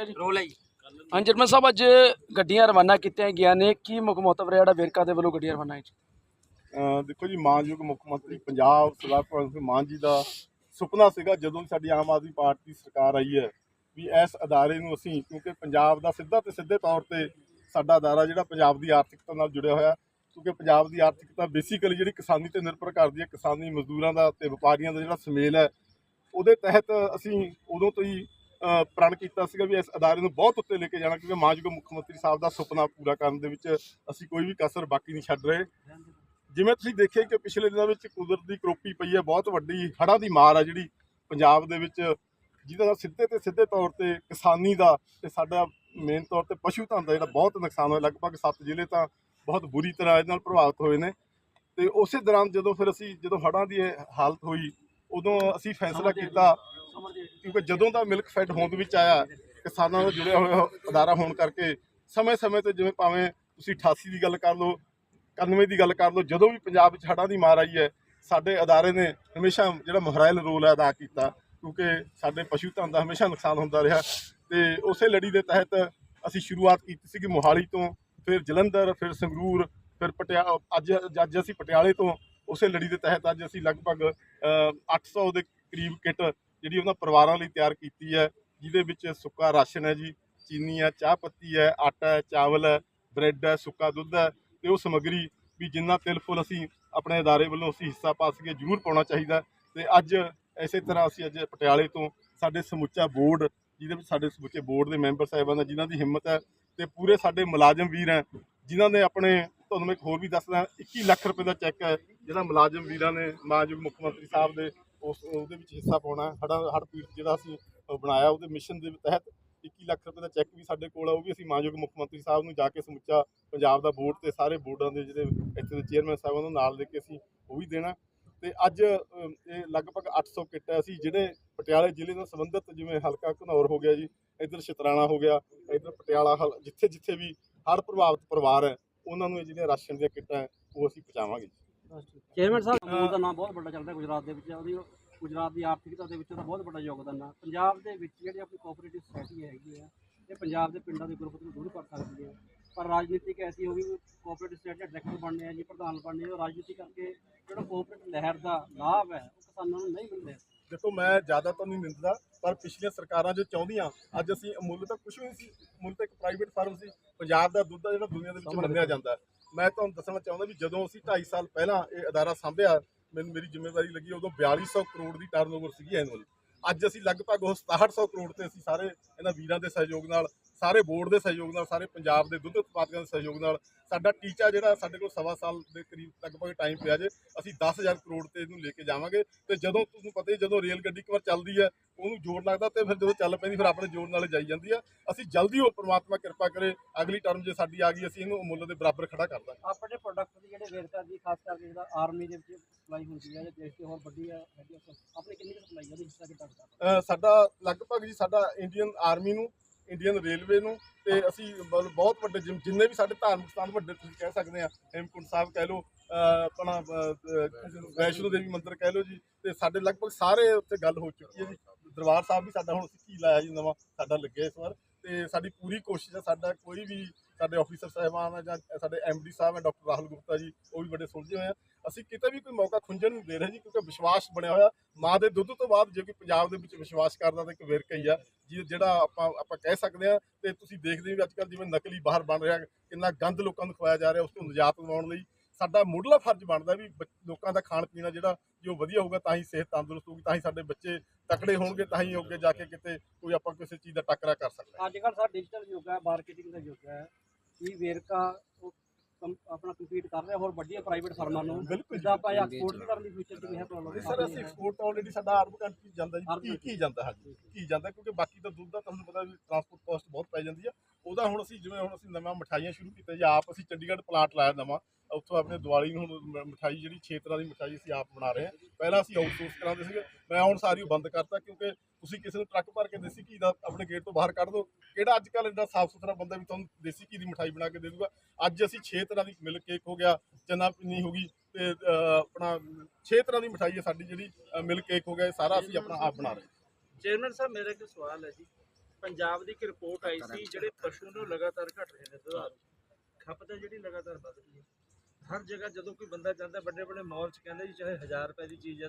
ਹੈ ਜੀ। ਰੋਲ ਹੈ ਜੀ। ਹਾਂਜੀ ਜਰਮਨ ਸਾਹਿਬ ਅੱਜ ਗੱਡੀਆਂ ਰਵਾਨਾ ਕੀਤੀਆਂ ਗਈਆਂ ਨੇ। ਕੀ ਮੁੱਖ ਮਹੱਤਵ ਰਿਹਾ ਜਿਹੜਾ ਵੇਰਕਾ ਦੇ ਵੱਲੋਂ ਗੱਡੀਆਂ ਰਵਾਨਾ ਹੈ ਜੀ ਦੇਖੋ ਜੀ ਮਾਨਯੋਗ ਮੁੱਖ ਮੰਤਰੀ ਪੰਜਾਬ ਸਰਦਾਰ ਭਗਵੰਤ ਸਿੰਘ ਮਾਨ ਜੀ ਦਾ ਸੁਪਨਾ ਸੀਗਾ ਜਦੋਂ ਸਾਡੀ ਆਮ ਆਦਮੀ ਪਾਰਟੀ ਸਰਕਾਰ ਆਈ ਹੈ ਵੀ ਇਸ ਅਦਾਰੇ ਨੂੰ ਅਸੀਂ ਕਿਉਂਕਿ ਪੰਜਾਬ ਦਾ ਸਿੱਧਾ ਤੇ ਸਿੱਧੇ ਤੌਰ ਤੇ ਸਾਡਾ ਅਦਾਰਾ ਜਿਹੜਾ ਪੰਜਾਬ ਦੀ ਆਰਥਿਕਤਾ ਨਾਲ ਜੁੜਿਆ ਹੋਇਆ ਕਿਉਂਕਿ ਪੰਜਾਬ ਦੀ ਆਰਥਿਕਤਾ ਬੇਸਿਕਲੀ ਜਿਹੜੀ ਕਿਸਾਨੀ ਤੇ ਨਿਰਭਰ ਕਰਦੀ ਹੈ ਕਿਸਾਨੀ ਮਜ਼ਦੂਰਾਂ ਦਾ ਤੇ ਵਪਾਰੀਆਂ ਦਾ ਜਿਹੜਾ ਸੁਮੇਲ ਹੈ ਉਹਦੇ ਤਹਿਤ ਅਸੀਂ ਉਦੋਂ ਤੋਂ ਹੀ ਪ੍ਰਣ ਕੀਤਾ ਸੀਗਾ ਵੀ ਇਸ ਅਦਾਰੇ ਨੂੰ ਬਹੁਤ ਉੱਤੇ ਲੈ ਕੇ ਜਾਣਾ ਕਿਉਂਕਿ ਮਾਨਯੋਗ ਮੁੱਖ ਮੰਤਰੀ ਸਾਹਿਬ ਦਾ ਸੁਪਨਾ ਪੂਰਾ ਕਰਨ ਦੇ ਵਿੱਚ ਅਸੀਂ ਕੋਈ ਵੀ ਕਸਰ ਬਾਕੀ ਨਹੀਂ ਛੱਡ ਰਹੇ। ਜਿਵੇਂ ਤੁਸੀਂ ਦੇਖਿਆ ਕਿ ਪਿਛਲੇ ਦਿਨਾਂ ਵਿੱਚ ਕੁਦਰਤ ਦੀ ਕਰੋਪੀ ਪਈ ਹੈ ਬਹੁਤ ਵੱਡੀ ਹੜ੍ਹਾਂ ਦੀ ਮਾਰ ਆ ਜਿਹੜੀ ਪੰਜਾਬ ਦੇ ਵਿੱਚ ਜਿਹਦਾ ਸਿੱਧੇ ਤੇ ਸਿੱਧੇ ਤੌਰ ਤੇ ਕਿਸਾਨੀ ਦਾ ਤੇ ਸਾਡਾ ਮੇਨ ਤੌਰ ਤੇ ਪਸ਼ੂ ਧਨ ਦਾ ਜਿਹੜਾ ਬਹੁਤ ਨੁਕਸਾਨ ਹੋਇਆ ਲਗਭਗ 7 ਜ਼ਿਲ੍ਹੇ ਤਾਂ ਬਹੁਤ ਬੁਰੀ ਤਰ੍ਹਾਂ ਇਹਦੇ ਨਾਲ ਪ੍ਰਭਾਵਿਤ ਹੋਏ ਨੇ। ਤੇ ਉਸੇ ਦੌਰਾਨ ਜਦੋਂ ਫਿਰ ਅਸੀਂ ਜਦੋਂ ਹੜ੍ਹਾਂ ਦੀ ਹਾਲਤ ਹੋਈ ਉਦੋਂ ਅਸੀਂ ਫੈਸਲਾ ਕੀਤਾ ਕਿਉਂਕਿ ਜਦੋਂ ਦਾ ਮਿਲਕ ਫੈਡ ਹੋਂਦ ਵਿੱਚ ਆਇਆ ਕਿਸਾਨਾਂ ਨਾਲ ਜੁੜਿਆ ਹੋਇਆ ਅਦਾਰਾ ਹੋਣ ਕਰਕੇ ਸਮੇਂ-ਸਮੇਂ ਤੇ ਜਿਵੇਂ ਭਾਵੇਂ ਤੁਸੀਂ 88 ਦੀ ਗੱਲ ਕਰ ਲਓ 91 ਦੀ ਗੱਲ ਕਰ ਲਓ ਜਦੋਂ ਵੀ ਪੰਜਾਬ ਵਿੱਚ ਹੜ੍ਹਾਂ ਦੀ ਮਾਰ ਆਈ ਹੈ ਸਾਡੇ ਅਦਾਰੇ ਨੇ ਹਮੇਸ਼ਾ ਜਿਹੜਾ ਮਹਰਾਇਲ ਰੋਲ ਹੈ ਅਦਾ ਕੀਤਾ ਕਿਉਂਕਿ ਸਾਡੇ ਪਸ਼ੂ ਧਨ ਦਾ ਹਮੇਸ਼ਾ ਨੁਕਸਾਨ ਹੁੰਦਾ ਰਿਹਾ ਤੇ ਉਸੇ ਲੜੀ ਦੇ ਤਹਿਤ ਅਸੀਂ ਸ਼ੁਰੂਆਤ ਕੀਤੀ ਸੀ ਕਿ ਮੋਹਾਲੀ ਤੋਂ ਫਿਰ ਜਲੰਧਰ ਫਿਰ ਸੰਗਰੂਰ ਫਿਰ ਪਟਿਆ ਅੱਜ ਅੱਜ ਅਸੀਂ ਪਟਿਆਲੇ ਤੋਂ ਉਸੇ ਲੜੀ ਦੇ ਤਹਿਤ ਅੱਜ ਅਸੀਂ ਲਗਭਗ ਅ, 800 ਦੇ ਕਰੀਬ ਕਿੱਟ ਜਿਹੜੀ ਉਹਨਾਂ ਪਰਿਵਾਰਾਂ ਲਈ ਤਿਆਰ ਕੀਤੀ ਹੈ, ਜਿਹਦੇ ਵਿੱਚ ਸੁੱਕਾ ਰਾਸ਼ਨ ਹੈ ਜੀ, ਚੀਨੀ ਹੈ, ਚਾਹ ਪੱਤੀ ਹੈ, ਆਟਾ ਹੈ, ਚਾਵਲ ਹੈ, ਬ੍ਰੈਡ ਹੈ, ਸੁੱਕਾ ਦੁੱਧ ਹੈ ਤੇ ਉਹ ਸਮੱਗਰੀ ਵੀ ਜਿੰਨਾ ਤਿਲ ਫੁੱਲ ਅਸੀਂ ਆਪਣੇ ਅਦਾਰੇ ਵੱਲੋਂ ਅਸੀਂ ਹਿੱਸਾ ਪਾ ਸਕੀਏ, ਜ਼ਰੂਰ ਪਾਉਣਾ ਚਾਹੀਦਾ ਤੇ ਅੱਜ ਇਸੇ ਤਰ੍ਹਾਂ ਅਸੀਂ ਅੱਜ ਪਟਿਆਲੇ ਤੋਂ ਸਾਡੇ ਸਮੁੱਚਾ ਬੋਰਡ, ਜਿਹਦੇ ਵਿੱਚ ਸਾਡੇ ਸਮੁੱਚੇ ਬੋਰਡ ਦੇ ਮੈਂਬਰ ਸਾਹਿਬਾਨ ਦਾ ਜਿਨ੍ਹਾਂ ਦੀ ਹਿੰਮਤ ਹੈ ਤੇ ਪੂਰੇ ਸਾਡੇ ਮੁਲਾਜ਼ਮ ਵੀਰ ਹੈ, ਜਿਨ੍ਹਾਂ ਨੇ ਆਪਣੇ, ਤੁਹਾਨੂੰ ਮੈਂ ਇੱਕ ਹੋਰ ਵੀ ਦੱਸਦਾ 21 ਲੱਖ ਰੁਪਏ ਦਾ ਚੈੱਕ ਹੈ, ਜਿਹੜਾ ਮੁਲਾਜ਼ਮ ਵੀਰਾਂ ਨੇ ਮਾਨਯੋਗ ਮੁੱਖ ਮੰਤਰੀ ਸਾਹਿਬ ਦੇ ਉਸ ਉਹਦੇ ਵਿੱਚ ਹਿੱਸਾ ਪਾਉਣਾ ਹੜਾ ਹੜ ਪੀੜ ਜਿਹੜਾ ਅਸੀਂ ਬਣਾਇਆ ਉਹਦੇ ਮਿਸ਼ਨ ਦੇ ਤਹਿਤ 21 ਲੱਖ ਰੁਪਏ ਦਾ ਚੈੱਕ ਵੀ ਸਾਡੇ ਕੋਲ ਆ। ਉਹ ਵੀ ਅਸੀਂ ਮਾਨਯੋਗ ਮੁੱਖ ਮੰਤਰੀ ਸਾਹਿਬ ਨੂੰ ਜਾ ਕੇ ਸਮੁੱਚਾ ਪੰਜਾਬ ਦਾ ਬੋਰਡ ਤੇ ਸਾਰੇ ਬੋਰਡਾਂ ਦੇ ਜਿਹੜੇ ਇੱਥੇ ਦੇ ਚੇਅਰਮੈਨ ਸਾਹਿਬਾਨ ਨੂੰ ਨਾਲ ਲੈ ਕੇ ਅਸੀਂ ਉਹ ਵੀ ਦੇਣਾ। ਤੇ ਅੱਜ ਇਹ ਲਗਭਗ 800 ਕਿੱਟ ਹੈ। ਅਸੀਂ ਜਿਹੜੇ ਪਟਿਆਲੇ ਜ਼ਿਲ੍ਹੇ ਨਾਲ ਸੰਬੰਧਿਤ ਜਿਵੇਂ ਹਲਕਾ ਘਨੌਰ ਹੋ ਗਿਆ ਜੀ ਇੱਧਰ ਸ਼ਤਰਾਣਾ ਹੋ ਗਿਆ ਇੱਧਰ ਪਟਿਆਲਾ ਹਲ ਜਿੱਥੇ ਜਿੱਥੇ ਵੀ ਹੜ੍ਹ ਪ੍ਰਭਾਵਿਤ ਪਰਿਵਾਰ ਹੈ ਉਹਨਾਂ ਨੂੰ ਇਹ ਜਿਹੜੀਆਂ ਰਾਸ਼ਨ ਦੀਆਂ ਕਿੱਟਾਂ ਹੈ, ਉਹ ਅਸੀਂ ਪਹੁੰਚਾਵਾਂਗੇ ਚੇਅਰਮੈਨ ਸਾਹਿਬ ਅਮੂਲ ਦਾ ਨਾਮ ਬਹੁਤ ਵੱਡਾ ਚੱਲਦਾ ਗੁਜਰਾਤ ਦੇ ਵਿੱਚ ਉਹਦੀ ਗੁਜਰਾਤ ਦੀ ਆਰਥਿਕਤਾ ਦੇ ਵਿੱਚ ਉਹਦਾ ਬਹੁਤ ਵੱਡਾ ਯੋਗਦਾਨ ਆ। ਪੰਜਾਬ ਦੇ ਵਿੱਚ ਜਿਹੜੀ ਆਪਣੀ ਕੋਆਪਰੇਟਿਵ ਸੋਸਾਇਟੀ ਹੈਗੀ ਆ ਇਹ ਪੰਜਾਬ ਦੇ ਪਿੰਡਾਂ ਦੇ ਗੁਰਬਤ ਨੂੰ ਦੂਰ ਕਰ ਸਕਦੀ ਹੈ ਪਰ ਰਾਜਨੀਤਿਕ ਐਸੀ ਹੋ ਗਈ ਕੋਆਪਰੇਟਿਵ ਸੋਸਾਇਟੀ ਡਾਇਰੈਕਟਰ ਬਣਨੇ ਆ ਜੀ ਪ੍ਰਧਾਨ ਬਣਨੇ ਆ ਰਾਜਨੀਤੀ ਕਰਕੇ ਜਿਹੜਾ ਕੋਆਪਰੇਟਿਵ ਲਹਿਰ ਦਾ ਲਾਭ ਹੈ ਉਹ ਕਿਸਾਨਾਂ ਨੂੰ ਨਹੀਂ ਮਿਲ ਰਿਹਾ ਦੇਖੋ ਮੈਂ ਜ਼ਿਆਦਾ ਤਾਂ ਨਹੀਂ ਨਿੰਦਦਾ ਪਰ ਪਿਛਲੀਆਂ ਸਰਕਾਰਾਂ ਜੋ ਚਾਹੁੰਦੀਆਂ ਅੱਜ ਅਸੀਂ ਅਮੁੱਲ ਤਾਂ ਕੁਝ ਵੀ ਨਹੀਂ ਸੀ ਅਮੁੱਲ ਤਾਂ ਇੱਕ ਪ੍ਰਾਈਵੇਟ ਫਰਮ ਸੀ। ਪੰਜਾਬ ਦਾ ਦੁੱਧ ਆ ਜਿਹੜਾ ਦੁਨੀਆ ਦੇ ਵਿੱਚ ਮੰਨਿਆ ਜਾਂਦਾ ਹੈ। ਮੈਂ ਤੁਹਾਨੂੰ ਦੱਸਣਾ ਚਾਹੁੰਦਾ ਵੀ ਜਦੋਂ ਅਸੀਂ 2.5 ਸਾਲ ਪਹਿਲਾਂ ਇਹ ਅਦਾਰਾ ਸੰਭਿਆ, ਮੈਨੂੰ ਮੇਰੀ ਜ਼ਿੰਮੇਵਾਰੀ ਲੱਗੀ ਉਦੋਂ 4200 ਕਰੋੜ ਦੀ ਟਰਨਓਵਰ ਸੀਗੀ ਐਨੂਅਲ ਅੱਜ ਅਸੀਂ ਲਗਭਗ ਉਹ 6700 ਕਰੋੜ ਤੇ ਅਸੀਂ ਸਾਰੇ ਇਹਨਾਂ ਵੀਰਾਂ ਦੇ ਸਹਿਯੋਗ ਨਾਲ ਸਾਰੇ ਬੋਰਡ ਦੇ ਸਹਿਯੋਗ ਨਾਲ ਸਾਰੇ ਪੰਜਾਬ ਦੇ ਦੁੱਧ ਉਤਪਾਦਕਾਂ ਦੇ ਸਹਿਯੋਗ ਨਾਲ ਸਾਡਾ ਟੀਚਾ ਜਿਹੜਾ ਸਾਡੇ ਕੋਲ ਸਵਾ ਸਾਲ ਦੇ ਕਰੀਬ ਲਗਭਗ ਟਾਈਮ ਪਿਆ ਜੇ ਅਸੀਂ 10000 ਕਰੋੜ ਤੇ ਇਹਨੂੰ ਲੈ ਕੇ ਜਾਵਾਂਗੇ ਤੇ ਜਦੋਂ ਤੁਹਾਨੂੰ ਪਤਾ ਹੀ ਜਦੋਂ ਰੇਲ ਗੱਡੀ ਇੱਕ ਵਾਰ ਚੱਲਦੀ ਹੈ ਉਹਨੂੰ ਜ਼ੋਰ ਲੱਗਦਾ ਤੇ ਫਿਰ ਜਦੋਂ ਚੱਲ ਪੈਂਦੀ ਫਿਰ ਆਪਣੇ ਜ਼ੋਰ ਨਾਲ ਜਾਈ ਜਾਂਦੀ ਆ। ਅਸੀਂ ਜਲਦੀ ਉਹ ਪ੍ਰਮਾਤਮਾ ਕਿਰਪਾ ਕਰੇ ਅਗਲੀ ਟਰਮ ਜੇ ਸਾਡੀ ਆ ਗਈ ਅਸੀਂ ਇਹਨੂੰ ਮੁੱਲ ਦੇ ਬਰਾਬਰ ਖੜਾ ਕਰ ਦਾਂਗੇ। ਆਪਣੇ ਪ੍ਰੋਡਕਟ ਦੀ ਜਿਹੜੇ ਵੇਰਕਾ ਦੀ ਖਾਸ ਕਰਕੇ ਜਿਹੜਾ ਆਰਮੀ ਦੇ ਵਿੱਚ ਸਪਲਾਈ ਹੁੰਦੀ ਹੈ ਜਾਂ ਦੇਸ਼ ਦੀ ਹੋਰ ਵੱਡੀ ਹੈ ਆਪਣੀ ਕਿੰਨੀ ਸਪਲਾਈ ਹੈ ਉਹਦੀ ਹਿੱਸਾ ਕਿੰਨਾ ਸਾਡਾ ਲਗਭਗ ਜੀ ਸਾਡਾ ਇੰਡੀਅਨ ਆਰਮੀ ਨੂੰ ਇੰਡੀਅਨ ਰੇਲਵੇ ਨੂੰ ਤੇ ਅਸੀਂ ਮਤਲਬ ਬਹੁਤ ਵੱਡੇ ਜਿ- ਜਿੰਨੇ ਵੀ ਸਾਡੇ ਧਾਰਮਿਕ ਸਥਾਨ ਵੱਡੇ ਤੁਸੀਂ ਕਹਿ ਸਕਦੇ ਆ, ਹੇਮਕੁੰਟ ਸਾਹਿਬ ਕਹਿ ਲਓ ਆਪਣਾ ਵੈਸ਼ਨੋ ਦੇਵੀ ਮੰਦਿਰ ਕਹਿ ਲਓ ਜੀ, ਤੇ ਸਾਡੇ ਲਗਭਗ ਸਾਰੇ ਉੱਤੇ ਗੱਲ ਹੋ ਚੁੱਕੀ ਹੈ ਜੀ। ਦਰਬਾਰ ਸਾਹਿਬ ਵੀ ਸਾਡਾ ਹੁਣ ਅਸੀਂ ਕੀ ਲਾਇਆ ਜੀ ਨਵਾਂ, ਸਾਡਾ ਲੱਗਿਆ ਇਸ ਵਾਰ। ਤੇ ਸਾਡੀ ਪੂਰੀ ਕੋਸ਼ਿਸ਼ ਹੈ ਸਾਡਾ ਕੋਈ ਵੀ ਸਾਡੇ ਆਫੀਸਰ ਸਾਹਿਬਾਨ ਆ ਜਾਂ ਸਾਡੇ ਐਮਡੀ ਸਾਹਿਬ ਹੈ ਡਾਕਟਰ ਰਾਹੁਲ ਗੁਪਤਾ ਜੀ, ਉਹ ਵੀ ਬੜੇ ਸੁਲਝੇ ਹੋਏ ਆ। ਅਸੀਂ ਕਿਤੇ ਵੀ ਕੋਈ ਮੌਕਾ ਖੁੰਝਣ ਨੂੰ ਦੇ ਰਹੇ ਜੀ, ਕਿਉਂਕਿ ਵਿਸ਼ਵਾਸ ਬਣਿਆ ਹੋਇਆ। ਮਾਂ ਦੇ ਦੁੱਧ ਤੋਂ ਬਾਅਦ ਜੇ ਕੋਈ ਪੰਜਾਬ ਦੇ ਵਿੱਚ ਵਿਸ਼ਵਾਸ ਕਰਦਾ ਤਾਂ ਇੱਕ ਵਿਰਕ ਹੀ ਆ, ਜੀ ਜਿਹੜਾ ਆਪਾਂ ਆਪਾਂ ਕਹਿ ਸਕਦੇ ਆ, ਤੇ ਤੁਸੀਂ ਦੇਖਦੇ ਹੋ ਵੀ ਅੱਜ ਕੱਲ੍ਹ ਜਿਵੇਂ ਨਕਲੀ ਬਾਹਰ ਬਣ ਰਿਹਾ, ਕਿੰਨਾ ਗੰਦ ਲੋਕਾਂ ਨੂੰ ਖਵਾਇਆ ਜਾ ਰਿਹਾ, ਉਸ ਤੋਂ ਨਿਜਾਤ ਦਿਵਾਉਣ ਲਈ। ਸਾਡਾ ਮੁੱਢਲਾ ਫਰਜ਼ ਬਣਦਾ ਵੀ ਲੋਕਾਂ ਦਾ ਖਾਣ ਪੀਣਾ ਜਿਹੜਾ ਜੋ ਵਧੀਆ ਹੋਊਗਾ ਤਾਂ ਹੀ ਸਿਹਤ ਤੰਦਰੁਸਤ ਹੋਊਗੀ ਤਾਂ ਹੀ ਸਾਡੇ ਬੱਚੇ ਤਕੜੇ ਹੋਣਗੇ ਤਾਂ ਹੀ ਅੱਗੇ ਜਾ ਕੇ ਕਿਤੇ ਕੋਈ ਆਪਾਂ ਕਿਸੇ ਚੀਜ਼ ਦਾ ਟੱਕਰਾ ਕਰ ਸਕਦੇ ਅੱਜ ਕੱਲ੍ਹ ਸਾਡਾ ਡਿਜੀਟਲ ਯੁੱਗ ਹੈ ਮਾਰਕੀਟਿੰਗ ਦਾ ਯੁੱਗ ਹੈ ਕੀ ਵੇਰਕਾ ਆਪਣਾ ਕੰਪੀਟ ਕਰ ਰਿਹਾ ਹੋਰ ਵੱਡੀਆਂ ਪ੍ਰਾਈਵੇਟ ਫਰਮਾਂ ਨੂੰ। ਜਿੱਦਾਂ ਆਪਾਂ ਐਕਸਪੋਰਟ ਕਰਨ ਦੀ ਫਿਊਚਰ 'ਚ ਵੀ ਹੈ ਪ੍ਰੋਬਲਮ ਸਰ ਅਸੀਂ ਐਕਸਪੋਰਟ ਆਲਰੇਡੀ ਸਾਡਾ ਅਰਬ ਕੰਟਰੀ ਜਾਂਦਾ ਜੀ। ਕੀ ਕੀ ਜਾਂਦਾ ਹੈ। ਕੀ ਜਾਂਦਾ ਕਿਉਂਕਿ ਬਾਕੀ ਤਾਂ ਦੁੱਧ ਦਾ ਤੁਹਾਨੂੰ ਪਤਾ ਵੀ ਟਰਾਂਸਪੋਰਟ ਕਾਸਟ ਬਹੁਤ ਪੈ ਜਾਂਦੀ ਆ। ਉਹਦਾ ਹੁਣ ਅਸੀਂ ਜਿਵੇਂ ਹੁਣ ਅਸੀਂ ਨਵਾਂ ਮਠਾਈਆਂ ਸ਼ੁਰੂ ਕੀਤਾ ਜੀ ਆਪ ਅਸੀਂ ਚੰਡੀਗੜ੍ਹ ਪਲਾਂਟ ਲਾਇਆ ਨਵਾਂ। ਉੱਥੋਂ ਆਪਣੇ ਦੀਵਾਲੀ ਨੂੰ ਹੁਣ ਮਠਾਈ ਜਿਹੜੀ ਛੇ ਤਰ੍ਹਾਂ ਦੀ ਮਠਾਈ ਅਸੀਂ ਆਪ ਬਣਾ ਰਹੇ ਹਾਂ। ਪਹਿਲਾਂ ਅਸੀਂ ਆਊਟਸੋਰਸ ਕਰਾਉਂਦੇ ਸੀਗੇ, ਮੈਂ ਹੁਣ ਸਾਰੀ ਬੰਦ ਕਰਤਾ ਕਿਉਂਕਿ ਤੁਸੀਂ ਕਿਸੇ ਨੂੰ ਟਰੱਕ ਭਰ ਕੇ ਦੇਸੀ ਘੀ ਦਾ ਆਪਣੇ ਗੇਟ ਤੋਂ ਬਾਹਰ ਕੱਢ ਦਿਓ। ਕਿਹੜਾ ਅੱਜ ਕੱਲ੍ਹ ਇੰਨਾ ਸਾਫ਼ ਸੁਥਰਾ ਬੰਦਾ ਵੀ ਤੁਹਾਨੂੰ ਦੇਸੀ ਘੀ ਦੀ ਮਠਾਈ ਬਣਾ ਕੇ ਦੇ ਦੂਗਾ। ਅੱਜ ਅਸੀਂ ਛੇ ਤਰ੍ਹਾਂ ਦੀ ਮਿਲਕ ਕੇਕ ਹੋ ਗਿਆ, ਚਨਾ ਪਿੰਨੀ ਹੋ ਗਈ ਤੇ ਆਪਣਾ ਛੇ ਤਰ੍ਹਾਂ ਦੀ ਮਠਾਈ ਹੈ ਸਾਡੀ ਜਿਹੜੀ ਮਿਲਕ ਕੇਕ ਹੋ ਗਿਆ ਸਾਰਾ ਅਸੀਂ ਆਪਣਾ ਆਪ ਬਣਾ ਰਹੇ ਚੇਅਰਮੈਨ ਸਾਹਿਬ, ਮੇਰਾ ਇੱਕ ਸਵਾਲ ਹੈ ਜੀ। ਪੰਜਾਬ ਦੀ ਇੱਕ ਰਿਪੋਰਟ ਆਈ ਸੀ, ਜਿਹੜੇ ਪਸ਼ੂ ਨੇ ਲਗਾਤਾਰ ਘਟ ਰਹੇ ਨੇ, ਦੁਧਾਰੂ। ਖਪਤ ਜਿਹੜੀ ਲਗਾਤਾਰ ਵੱਧ ਰਹੀ ਹੈ। ਹਰ ਜਗ੍ਹਾ ਜਦੋਂ ਕੋਈ ਬੰਦਾ ਜਾਂਦਾ ਵੱਡੇ ਵੱਡੇ ਮਾਲ 'ਚ ਕਹਿੰਦਾ ਜੀ, ਚਾਹੇ 1000 ਰੁਪਏ ਦੀ ਚੀਜ਼ ਹੈ